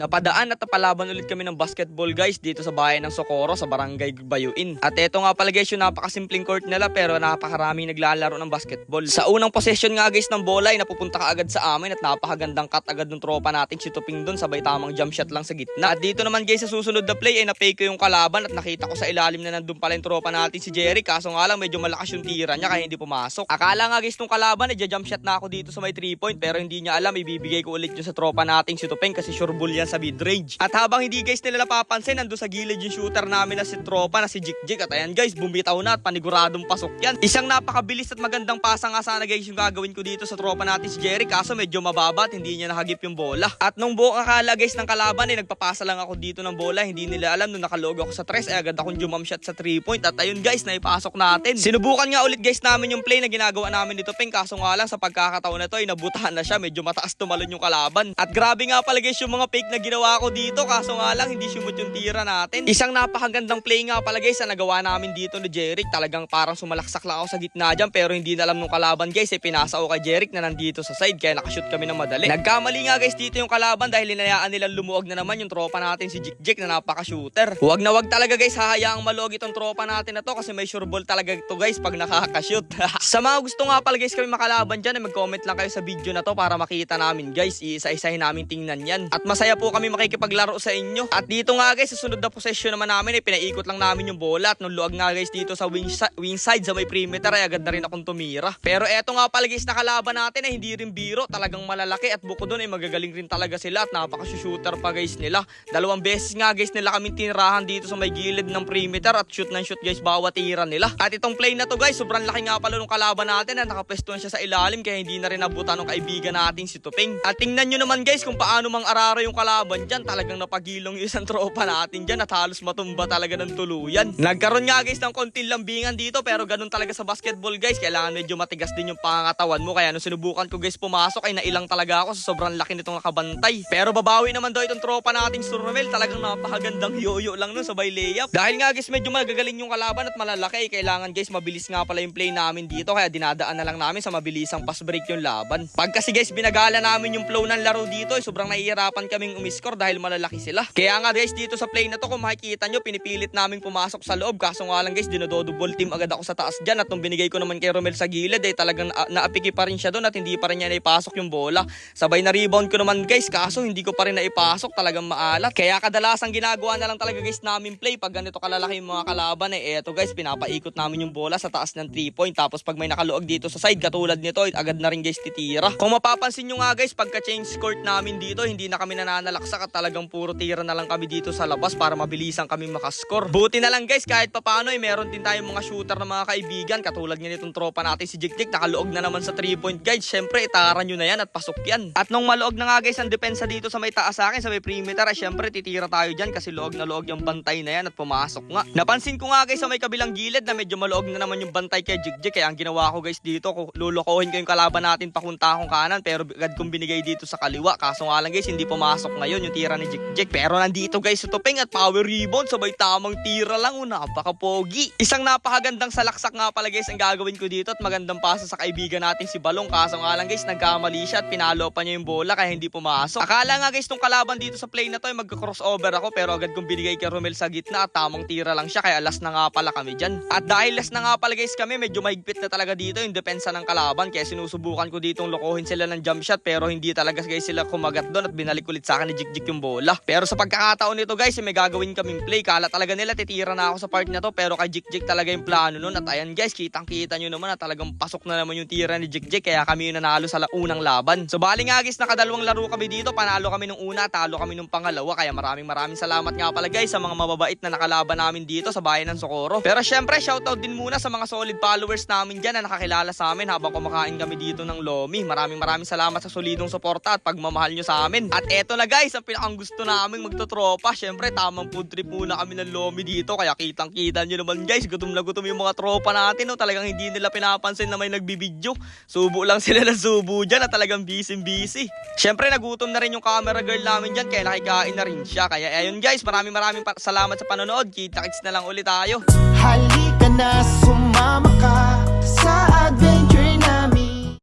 Napadaan at napalaban ulit kami ng basketball guys dito sa bayan ng Socorro sa barangay Bayuin. At eto nga pala guys yung napakasimpleng court nila pero napakaraming naglalaro ng basketball. Sa unang possession nga guys ng bola ay napupunta ka agad sa amin at napakagandang cut agad ng tropa nating si Tuping doon sabay tamang jump shot lang sa gitna. At dito naman guys sa susunod na play ay na-fake ko yung kalaban at nakita ko sa ilalim na nandun pala yung tropa natin si Jerry kaso nga lang medyo malakas yung tira niya kaya hindi pumasok. Akala nga guys nung kalaban ay jump shot na ako dito sa may 3 point pero hindi niya alam ibibigay ko ulit yun sa tropa nating si Tupeng kasi sure bull yan sa mid-range. At habang hindi guys nila napapansin, nando sa gilid yung shooter namin na si tropa na si Jikjik. At ayan guys, bumitaw na at paniguradong pasok yan. Isang napakabilis at magandang pasa nga sana guys yung gagawin ko dito sa tropa natin si Jerry. Kaso medyo mababa at hindi niya nakagip yung bola. At nung buong akala guys ng kalaban ay nagpapasa lang ako dito ng bola. Hindi nila alam nung nakalog ako sa tres ay agad akong jumam shot sa 3 point. At ayun guys, naipasok natin. Sinubukan nga ulit guys namin yung play na ginagawa namin dito Peng. Kaso nga lang sa pagkakataon na to ay nabutahan na siya. Medyo mataas tumalon yung kalaban. At grabe nga pala guys yung mga fake na ginawa ko dito. Kaso nga lang hindi sumut yung tira natin. Isang napakagandang play nga pala guys na nagawa namin dito ni Jeric. Talagang parang sumalaksak lang ako sa gitna dyan. Pero hindi na alam nung kalaban guys. Eh pinasa ko kay Jeric na nandito sa side. Kaya nakashoot kami ng madali. Nagkamali nga guys dito yung kalaban dahil hinayaan nilang lumuwag na naman yung tropa natin si Jikjik na napaka-shooter. Huwag na wag talaga guys hahayaang maluwag itong tropa natin na to kasi may sure ball talaga ito guys pag nakakashoot. sa mga gusto nga pala guys kami makalaban dyan, eh, mag-comment lang kayo sa video na to para makita namin guys. Iisa-isahin namin tingnan yan. At masaya po kami makikipaglaro sa inyo. At dito nga guys, sa sunod na possession naman namin, eh, pinaikot lang namin yung bola. At nung luwag nga guys dito sa wing, wing side sa may perimeter, ay agad na rin akong tumira. Pero eto nga pala guys, nakalaban natin ay hindi rin biro. Talagang malalaki at buko doon ay magagaling rin talaga sila at napaka-shooter pa guys nila. Dalawang beses nga guys nila kami tinirahan dito sa may gilid ng perimeter at shoot ng shoot guys bawat tira nila. At itong play na to guys, sobrang laki nga pala nung kalaban natin na nakapwesto na siya sa ilalim kaya hindi na rin nabutan ng kaibigan nating si Tuping. At tingnan nyo naman guys kung paano mang araro yung kalaban dyan. Talagang napagilong yung isang tropa natin dyan at halos matumba talaga ng tuluyan. Nagkaroon nga guys ng konting lambingan dito pero ganun talaga sa basketball guys. Kailangan medyo matigas din yung pangangatawan mo. Kaya nung sinubukan ko guys pumasok ay nailang talaga ako sa sobrang laki nitong nakabantay. Pero babawi naman daw itong tropa nating Surmel. Talagang napakagandang yoyo lang nun sabay layup. Dahil nga guys medyo magagaling yung kalaban at malalaki. Kailangan guys mabilis nga pala yung play namin dito. Kaya dinadaan na lang namin sa mabilisang pass break yung laban. Pag kasi guys binagala namin yung flow ng laro dito ay sobrang nahihirapan kaming umiscore dahil malalaki sila. Kaya nga guys dito sa play na to kung makikita nyo pinipilit namin pumasok sa loob. Kaso nga lang guys dinodouble team agad ako sa taas dyan. At nung binigay ko naman kay Romel sa gilid ay talagang na- naapiki pa rin siya doon at hindi pa rin niya naipasok yung bola. Sabay na rebound ko naman guys kaso hindi ko pa rin naipasok talagang maalat. Kaya kadalasang ginagawa na lang talaga guys namin play pag ganito kalalaki yung mga kalaban eh eto guys pinapaikot namin yung bola sa taas ng 3 point tapos pag may nakaluog dito sa side katulad nito eh, agad na rin guys titira. Kung mapapansin nyo nga guys pagka change court namin dito hindi na kami nananalaksak at talagang puro tira na lang kami dito sa labas para mabilisan kami makascore. Buti na lang guys kahit papano eh meron din tayong mga shooter na mga kaibigan katulad nga nitong tropa natin si Jikjik nakaluog na naman sa 3 point guys. Syempre itaran nyo na yan at pasok yan. At nung maluog na nga guys ang depensa dito sa may taas sa akin sa may perimeter ay syempre titira tayo dyan kasi luog na luog yung bantay na yan at pumasok nga. Napansin ko nga guys sa may kabilang gilid na medyo maluog na naman yung bantay kay Jikjik kaya ang ginawa ko guys dito ko lulukohin ko yung kalaban natin pakunta akong kanan pero agad kong binigay dito sa kaliwa kaso nga lang guys hindi pumasok ngayon yung tira ni Jikjik pero nandito guys sa tuping at power rebound sabay tamang tira lang oh, napakapogi. Isang napakagandang salaksak nga pala guys ang gagawin ko dito at magandang pasa sa kaibigan natin si Balong kaso nga lang guys nagkamali siya at pinalo pa niya yung bola kaya hindi pumasok. Akala nga guys tong kalaban dito sa play na to ay magka-crossover ako pero agad kong binigay kay Romel sa gitna at tamang tira lang siya kaya last na nga pala kami dyan. At dahil last na nga pala guys kami medyo mahigpit na talaga dito yung depensa ng kalaban kaya sinusubukan ko ditong lokohin sila ng jump shot pero hindi talaga guys sila kumagat doon at binalik ulit sa akin ni Jikjik yung bola. Pero sa pagkakataon nito guys eh, may gagawin kaming play kala talaga nila titira na ako sa part na to pero kay Jikjik talaga yung plano nun at ayan guys kitang kita nyo naman na talagang pasok na naman yung tira ni Jikjik kaya kami yung nanalo sa unang laban. So bali nga guys nakadalawang laro kami dito panalo kami nung una talo kami nung pangalawa kaya maraming maraming salamat nga pala guys sa mga mababait na nakalaban namin dito sa bayan ng Socorro. Pero syempre shoutout din muna sa mga solid followers namin dyan na nakakilala sa amin habang kumakain kami dito ng Lomi. Maraming maraming salamat sa solidong suporta at pagmamahal nyo sa amin. At eto na guys, ang pinakang gusto namin magtotropa. Syempre tamang food trip muna kami ng Lomi dito kaya kitang kita nyo naman guys gutom na gutom yung mga tropa natin. No? Talagang hindi nila pinapansin na may nagbibidyo. Subo lang sila na subo dyan at talagang busy busy. Syempre nagutom na rin yung camera girl namin dyan kaya nakikain na rin siya. Kaya ayun guys, maraming maraming salamat sa panonood. Kita-kits na lang ulit tayo. Halika na sumama ka sa